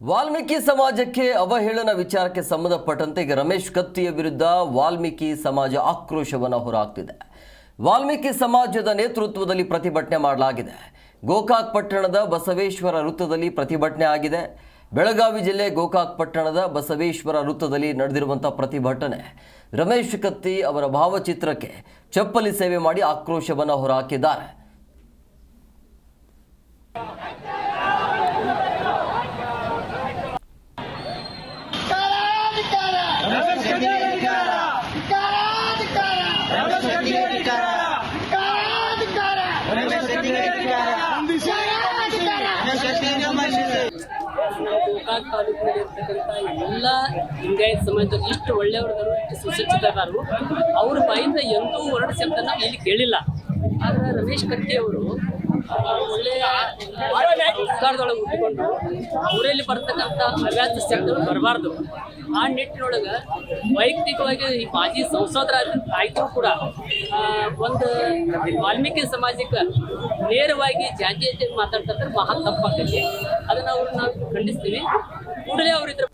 ವಾಲ್ಮೀಕಿ ಸಮಾಜಕ್ಕೆ ಅವಹೇಳನ ವಿಚಾರಕ್ಕೆ ಸಂಬಂಧಪಟ್ಟಂತೆ ಈಗ ರಮೇಶ್ ಕತ್ತಿಯ ವಿರುದ್ಧ ವಾಲ್ಮೀಕಿ ಸಮಾಜ ಆಕ್ರೋಶವನ್ನು ಹೊರಹಾಕ್ತಿದೆ. ವಾಲ್ಮೀಕಿ ಸಮಾಜದ ನೇತೃತ್ವದಲ್ಲಿ ಪ್ರತಿಭಟನೆ ಮಾಡಲಾಗಿದೆ. ಗೋಕಾಕ್ ಪಟ್ಟಣದ ಬಸವೇಶ್ವರ ವೃತ್ತದಲ್ಲಿ ಪ್ರತಿಭಟನೆ ಆಗಿದೆ. ಬೆಳಗಾವಿ ಜಿಲ್ಲೆ ಗೋಕಾಕ್ ಪಟ್ಟಣದ ಬಸವೇಶ್ವರ ವೃತ್ತದಲ್ಲಿ ನಡೆದಿರುವಂಥ ಪ್ರತಿಭಟನೆ. ರಮೇಶ್ ಕತ್ತಿ ಅವರ ಭಾವಚಿತ್ರಕ್ಕೆ ಚಪ್ಪಲಿ ಸೇವೆ ಮಾಡಿ ಆಕ್ರೋಶವನ್ನು ಹೊರಹಾಕಿದ್ದಾರೆ. ಎಲ್ಲ ಲಿಂಗಾಯತ ಸಮಾಜದವ್ರು ಇಷ್ಟು ಒಳ್ಳೆಯವ್ರದಾರು ಅವ್ರ ಬಾಯಿಂದ ಎಂದೂ ಹೊರಡಿಸಿ ಅಂತ ಇಲ್ಲಿ ಕೇಳಿಲ್ಲ ಆದ್ರೆ ರಮೇಶ್ ಕತ್ತಿ ಅವರು ಒಳ್ಳೆಯ ಸರ್ಕಾರದೊಳಗೆ ಹುಟ್ಟಿಕೊಂಡು ಊರಲ್ಲಿ ಬರ್ತಕ್ಕಂಥ ಅವ್ಯಾಸ ಶಬ್ದಗಳು ಬರಬಾರ್ದು. ಆ ನಿಟ್ಟಿನೊಳಗೆ ವೈಯಕ್ತಿಕವಾಗಿ ಈ ಮಾಜಿ ಸಂಸದರ ಆಯ್ತು ಕೂಡ ಒಂದು ವಾಲ್ಮೀಕಿ ಸಮಾಜಕ್ಕೆ ನೇರವಾಗಿ ಜಾತಿ ಮಾತಾಡ್ತಂದ್ರೆ ಮಹಾ ತಪ್ಪಾಗ್ತೈತಿ ಅದನ್ನ ಅವ್ರನ್ನ ನಾವು ಖಂಡಿಸ್ತೀವಿ. ಕೂಡಲೇ ಅವ್ರ ಇದ್ರ